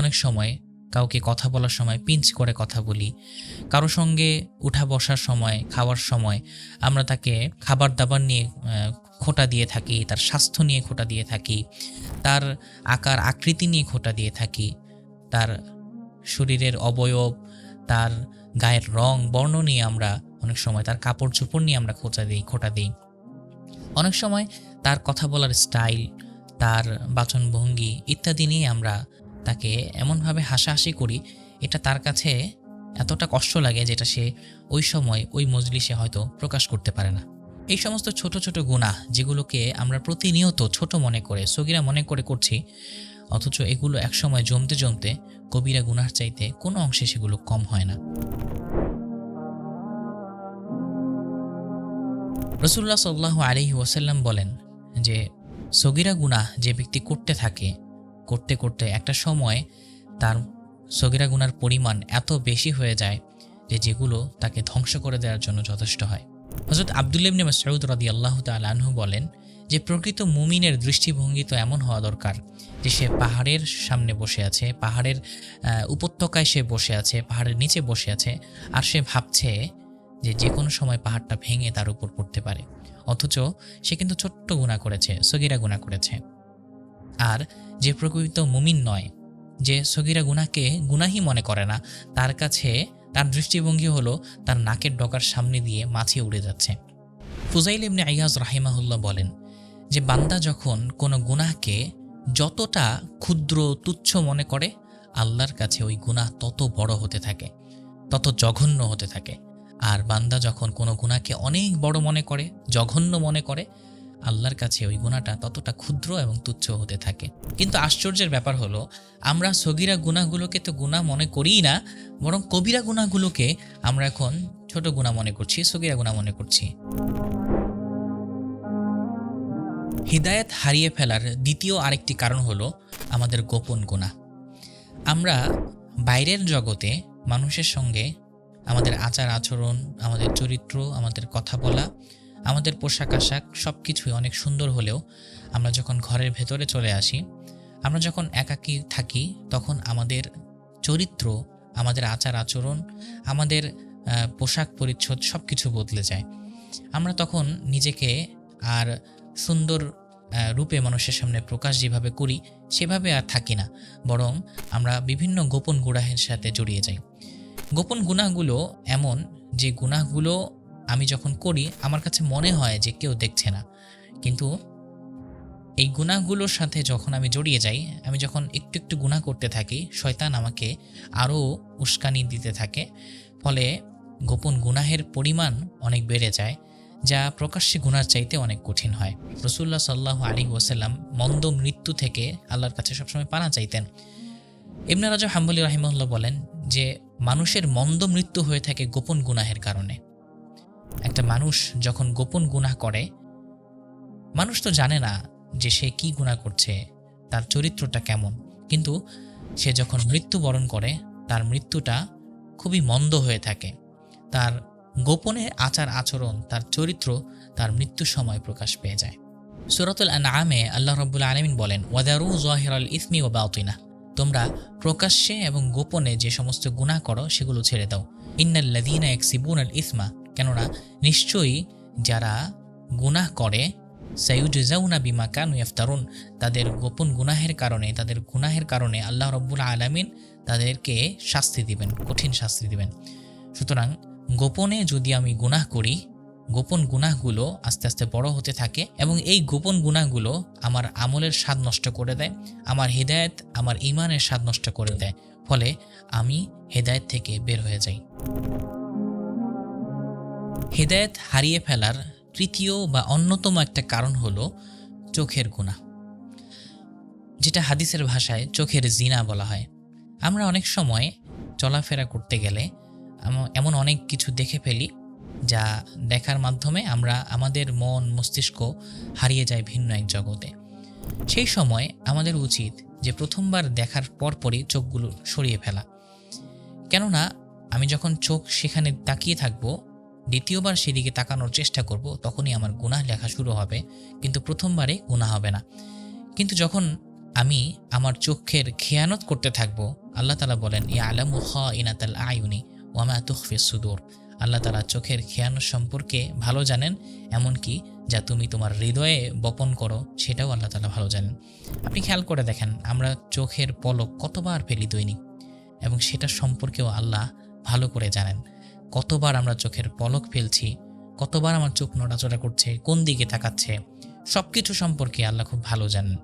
অনেক সময় কাউকে কথা বলার সময়, পিঞ্চ করে কথা বলি। কারও সঙ্গে উঠা বসার সময়, খাওয়ার সময় আমরা তাকে খাবার দাবার নিয়ে খোটা দিয়ে থাকি, তার স্বাস্থ্য নিয়ে খোটা দিয়ে থাকি, তার আকার, আকৃতি নিয়ে খোটা দিয়ে থাকি, তার শরীরের অবয়ব, তার গায়ের রং, বর্ণ নিয়ে আমরা অনেক সময়, তার কাপড় চোপড় নিয়ে আমরা খোঁচা দিই, খোটা দিই। অনেক সময় তার কথা বলার স্টাইল, তার বাচনভঙ্গি ইত্যাদি নিয়ে আমরা তাকে এমনভাবে হাসাহাসি করি, এটা তার কাছে এতটা কষ্ট লাগে যেটা সে ওই সময় ওই মজলিসে হয়তো প্রকাশ করতে পারে না। এই সমস্ত ছোট ছোট গুণা যেগুলোকে আমরা প্রতিনিয়ত ছোট মনে করে, সগিরা মনে করে করছি, অথচ এগুলো একসময় জমতে জমতে কবিরা গুনার চাইতে কোনো অংশে সেগুলো কম হয় না। রসুল্লাহ সাল্লাহ আলহি ওয়াসাল্লাম বলেন যে, সগিরা গুনাহ যে ব্যক্তি করতে থাকে করতে করতে একটা সময় তার সগিরা গুনার পরিমাণ এত বেশি হয়ে যায় যে যেগুলো তাকে ধ্বংস করে দেওয়ার জন্য যথেষ্ট হয়। হজরত আবদুল্লিবনে সৈয়দ রাদি আল্লাহ তালাহু বলেন যে, প্রকৃত মুমিনের দৃষ্টিভঙ্গি তো এমন হওয়া দরকার যে, সে পাহাড়ের সামনে বসে আছে, পাহাড়ের উপত্যকায় সে বসে আছে, পাহাড়ের নিচে বসে আছে, আর সে ভাবছে যে যে কোনো সময় পাহাড়টা ভেঙে তার উপর পড়তে পারে। অথচ সে কিন্তু ছোট্ট গুণা করেছে, সগিরা গুণা করেছে। আর যে প্রকৃত মুমিন নয়, যে সগিরা গুনাকে গুনাহি মনে করে না, তার কাছে তার দৃষ্টিভঙ্গি হলো তার নাকের ডগার সামনে দিয়ে মাছি উড়ে যাচ্ছে। ফুজাইল ইবনে আইয়াজ রাহিমাহুল্লাহ বলেন যে, বান্দা যখন কোনো গুনাহকে যতটা ক্ষুদ্র তুচ্ছ মনে করে, আল্লাহর কাছে ওই গুনাহ তত বড় হতে থাকে, তত জঘন্য হতে থাকে। আর বান্দা যখন কোনো গুণাকে অনেক বড় মনে করে, জঘন্য মনে করে আল্লাহর কাছে ওই গুণাটা ততটা ক্ষুদ্র এবং তুচ্ছ হতে থাকে। কিন্তু আশ্চর্যের ব্যাপার হলো, আমরা সগিরা গুণাগুলোকে তো গুণা মনে করিই না, বরং কবিরা গুণাগুলোকে আমরা এখন ছোট গুণা মনে করছি, সগিরা গুণা মনে করছি। হৃদায়ত হারিয়ে ফেলার দ্বিতীয় আরেকটি কারণ হলো আমাদের গোপন গুণা। আমরা বাইরের জগতে মানুষের সঙ্গে আমাদের আচার আচরণ আমাদের চরিত্র, আমাদের কথা বলা আমাদের পোশাক আশাক সব কিছুই অনেক সুন্দর হলেও আমরা যখন ঘরের ভেতরে চলে আসি, আমরা যখন একাকী থাকি, তখন আমাদের চরিত্র, আমাদের আচার আচরণ, আমাদের পোশাক পরিচ্ছদ সব কিছু বদলে যায়। আমরা তখন নিজেকে আর সুন্দর রূপে মানুষের সামনে প্রকাশ যেভাবে করি, সেভাবে আর থাকি না। বরং আমরা বিভিন্ন গোপন গুড়াহের সাথে জড়িয়ে যাই। গোপন গুণাগুলো এমন যে গুণাগুলো আমি যখন করি, আমার কাছে মনে হয় যে কেউ দেখছে না। কিন্তু এই গুণাগুলোর সাথে যখন আমি জড়িয়ে যাই, আমি যখন একটু একটু গুণা করতে থাকি, শয়তান আমাকে আরও উস্কানি দিতে থাকে। ফলে গোপন গুনাহের পরিমাণ অনেক বেড়ে যায়, যা প্রকাশ্যে গুনার চাইতে অনেক কঠিন হয়। রসুল্লাহ সাল্লাহ আলী ওসাল্লাম মন্দ মৃত্যু থেকে আল্লাহর কাছে সবসময় পানা চাইতেন। ইবনা রাজা হাম্বলি রাহিমুল্লাহ বলেন যে, মানুষের মন্দ মৃত্যু হয়ে থাকে গোপন গুনাহের কারণে। একটা মানুষ যখন গোপন গুনাহ করে, মানুষ তো জানে না যে সে কি গুনাহ করছে, তার চরিত্রটা কেমন। কিন্তু সে যখন মৃত্যুবরণ করে, তার মৃত্যুটা খুবই মন্দ হয়ে থাকে। তার গোপনে আচার আচরণ, তার চরিত্র, তার মৃত্যুর সময় প্রকাশ পেয়ে যায়। সুরাতুল আনআমে আল্লাহ রব্বুল আলমিন বলেন, ওয়াদারু জহিরাল ইসমি ও বাউতিনা তোমরা প্রকাশ্যে এবং গোপনে যে সমস্ত গুনাহ করো, সেগুলো ছেড়ে দাও। ইন্নাল্লাদিনা এক্সিবুন আল ইসমা। কেননা নিশ্চয়ই যারা গুনাহ করে সাইউজাউনা বিমা কানু ইফতারুন তাদের গোপন গুনাহের কারণে, তাদের গুনাহের কারণে আল্লাহ রব্বুল আলমিন তাদেরকে শাস্তি দিবেন, কঠিন শাস্তি দিবেন। সুতরাং গোপনে যদি আমি গুনাহ করি, গোপন গুনাহগুলো আস্তে আস্তে বড় হতে থাকে এবং এই গোপন গুনাহগুলো আমার আমলের স্বাদ নষ্ট করে দেয়, আমার হৃদায়ত, আমার ইমানের স্বাদ নষ্ট করে দেয়, ফলে আমি হেদায়েত থেকে বের হয়ে যাই। হেদায়েত হারিয়ে ফেলার তৃতীয় বা অন্যতম একটা কারণ হলো চোখের গুণা। যেটা হাদিসের ভাষায় চোখের জিনা বলা হয়। আমরা অনেক সময় চলাফেরা করতে গেলে এমন অনেক কিছু দেখে ফেলি যা দেখার মাধ্যমে আমরা আমাদের মন, মস্তিষ্ক হারিয়ে যায় ভিন্ন এক জগতে। সেই সময় আমাদের উচিত যে প্রথমবার দেখার পরপরই চোখগুলো সরিয়ে ফেলা। কেননা আমি যখন চোখ সেখানে তাকিয়ে থাকব দ্বিতীয়বার সেদিকে তাকানোর চেষ্টা করব, তখনই আমার গুনাহ লেখা শুরু হবে, কিন্তু প্রথমবারে গুনাহ হবে না। কিন্তু যখন আমি আমার চোখের খেয়ানত করতে থাকব, আল্লাহ তালা বলেন ই আলামু খ ইনাতাল আয়ুনি ওয়ামা তুখফি সুদুর। আল্লাহ তালা চোখের খেয়ানত সম্পর্কে ভালো জানেন, এমনকি যা তুমি তোমার হৃদয়ে বপন করো, সেটাও আল্লাহ তালা ভালো জানেন। আপনি খেয়াল করে দেখেন, আমরা চোখের পলক কতবার ফেলি দৈনিক, এবং সেটা সম্পর্কেও আল্লাহ ভালো করে জানেন। কতবার আমরা চোখের পলক ফেলছি, কতবার আমার চোখ নড়াচড়া করছে, কোন দিকে তাকাচ্ছে সব কিছু সম্পর্কে আল্লাহ খুব ভালো জানেন।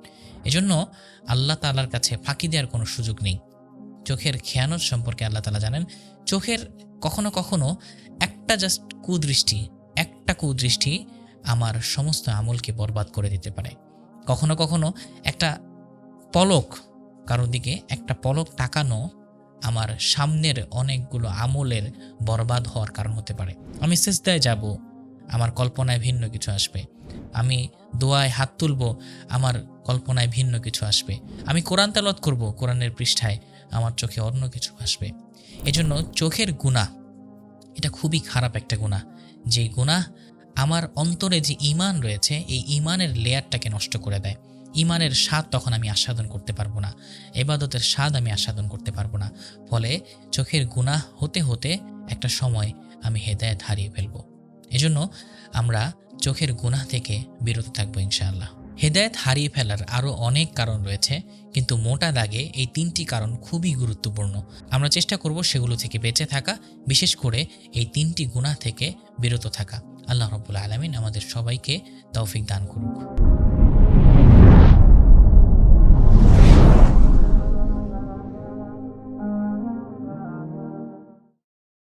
এজন্য আল্লাহ তালার কাছে ফাঁকি দেওয়ার কোনো সুযোগ নেই। চোখের খেয়ানত সম্পর্কে আল্লাহ তালা জানেন, চোখের কখনো কখনো একটা জাস্ট কুদৃষ্টি, একটা কুদৃষ্টি আমার সমস্ত আমলকে বরবাদ করে দিতে পারে। কখনো কখনো একটা পলক, কারোর দিকে একটা পলক তাকানো আমার সামনের অনেকগুলো আমলের বরবাদ হওয়ার কারণ হতে পারে। আমি সেজদায় যাব, আমার কল্পনায় ভিন্ন কিছু আসবে। আমি দোয়ায় হাত তুলব, আমার কল্পনায় ভিন্ন কিছু আসবে। আমি কোরআন তালত করব, কোরআনের পৃষ্ঠায় আমার চোখে অন্য কিছু আসবে। এজন্য চোখের গুণা এটা খুবই খারাপ একটা গুণা যে গুণা আমার অন্তরে যে ইমান রয়েছে, এই ইমানের লেয়ারটাকে নষ্ট করে দেয়। ইমানের স্বাদ তখন আমি আস্বাদন করতে পারব না, এবাদতের স্বাদ আমি আস্বাদন করতে পারব না, ফলে চোখের গুণা হতে হতে একটা সময় আমি হেদায়ত হারিয়ে ফেলব। এজন্য আমরা চোখের গুণা থেকে বিরত থাকব ইনশাআল্লাহ। হেদায়ত হারিয়ে ফেলার আরও অনেক কারণ রয়েছে, কিন্তু মোটা দাগে এই তিনটি কারণ খুবই গুরুত্বপূর্ণ। আমরা চেষ্টা করব সেগুলো থেকে বেঁচে থাকা, বিশেষ করে এই তিনটি গুণা থেকে বিরত থাকা। আল্লাহ রব্বুল আলমিন আমাদের সবাইকে তৌফিক দান করুক।